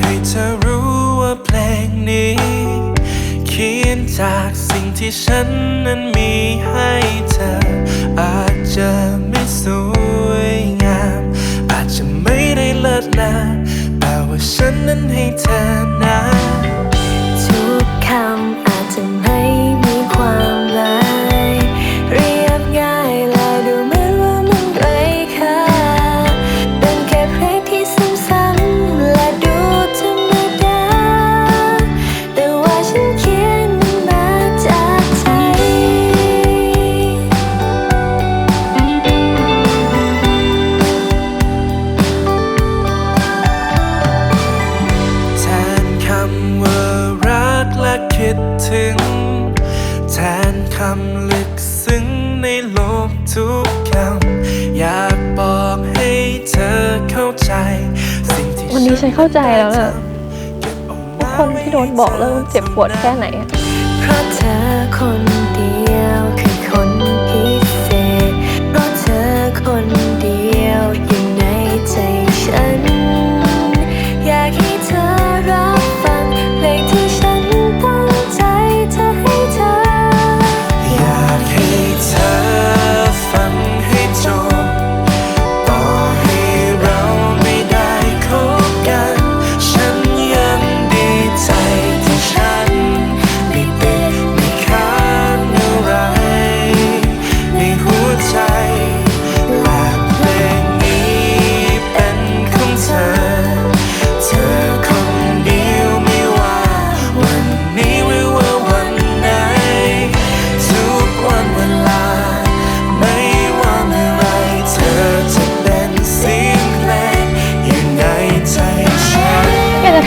ให้เธอรู้ว่าเพลงนี้ เขียนจากสิ่งที่ฉันนั้นมีให้เธอ อาจจะไม่สวยงาม อาจจะไม่ได้เลิศนะแต่ว่าฉันนั้นให้เธอนะทุกคำำว่ารักและคิดถึง แทนคำลึกซึ้งในโลกทุกคำอยากบอกให้เธอเข้าใจ สิ่งที่วันนี้ฉันเข้าใจแล้วน่ะเก็บเอาว่ามาคนที่โดนบอกเลิกเจ็บปวดแค่ไหนอะเพราะเธอคน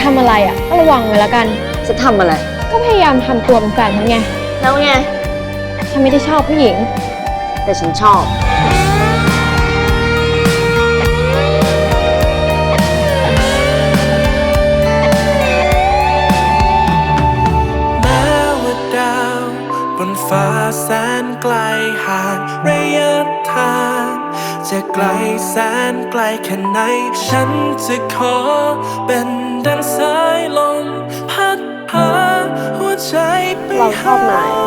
ทำอะไรอะก็ระวังไว้แล้วกัน จะทำอะไร ก็พยายามทำตัวเป็นแฟนฉันไง แล้วไง ฉันไม่ได้ชอบผู้หญิง แต่ฉันชอบ แม้ว่าดาวบนฟ้าแสนไกลห่างระยะทาง จะไกลแสนไกลแค่ไหน ฉันจะขอเป็น ดังสายลมพัดพาหัวใจไปเราชอบนาย